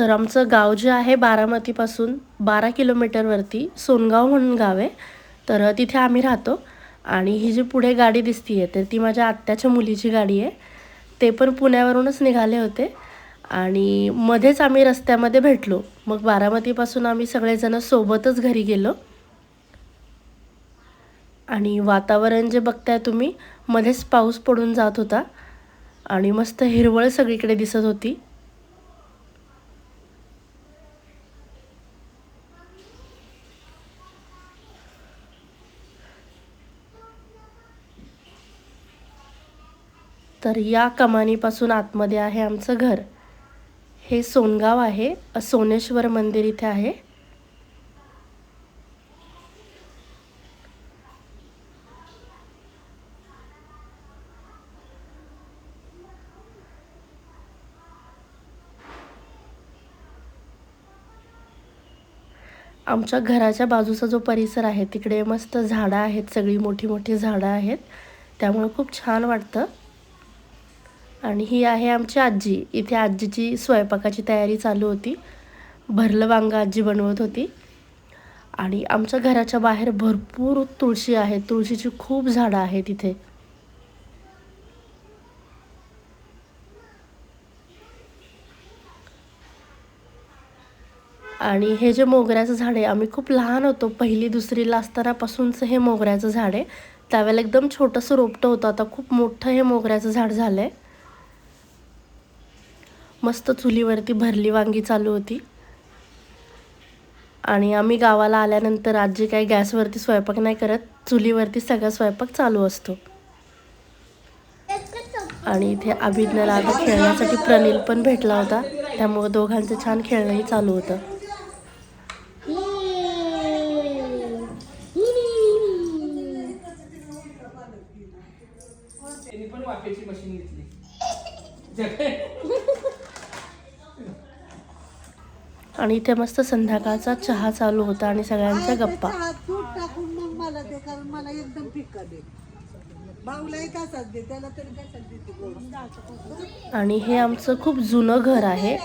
तर आमचं गाव जे आहे बारामतीपासून बारा किलोमीटरवरती सोनगाव म्हणून गाव आहे. तर तिथे आम्ही राहतो. आणि ही जी पुढे गाडी दिसती आहे तर ती माझ्या आत्याच्या मुलीची गाडी आहे. ते पण पुण्यावरूनच निघाले होते. आणि मध्येच आम्ही रस्त्यामध्ये भेटलो. मग बारामतीपासून आम्ही सगळेजण सोबतच घरी गेलो. आणि वातावरण जे बघताय तुम्ही मध्येच पाऊस पडून जात होता. आणि मस्त हिरवळ सगळीकडे दिसत होती. तर या कमानीपासून आतमध्ये आहे आमचं घर. हे सोनगाव आहे. सोनेश्वर मंदिर इथे आहे. आमच्या घराच्या बाजूचा जो परिसर आहे तिकडे मस्त झाडं आहेत. सगळी मोठी मोठी झाडं आहेत. त्यामुळे खूप छान वाटतं. आणि ही आहे आमची आजी. इथे आजीची स्वयंपाकाची तयारी चालू होती. भरलं वांग आजी बनवत होती. आणि आमच्या घराच्या बाहेर भरपूर तुळशी आहे तुळशीची खूप झाडं आहेत इथे. आणि हे जे मोगऱ्याचं झाड आहे आम्ही खूप लहान होतो. पहिली दुसरीला असतानापासूनचं हे मोगऱ्याचं झाड आहे. त्यावेळेला एकदम छोटंसं रोपटं होतं. आता खूप मोठं हे मोगऱ्याचं झाड झालं आहे मस्त चुलीवरती भरली वांगी चालू होती. आणि आम्ही गावाला आल्यानंतर आजी काही गॅसवरती स्वयंपाक नाही करत. चुलीवरती सगळा स्वयंपाक चालू असतो. आणि इथे अभिज्ञाला आता खेळण्यासाठी प्रनिल पण भेटला होता. त्यामुळं दोघांचं छान खेळणंही चालू होतं. पण वाफेची मशीन घेतली. आणि इथे मस्त संध्याकाळचा चहा चालू होता आणि सगळ्यांच्या गप्पा. चहा दूध टाकून मग मला दे कारण मला एकदम फिक्का दे भाऊलाही तसाच दे त्याला तरी कशात देते गोड. आणि हे आमचं खूप जुनं घर आहे.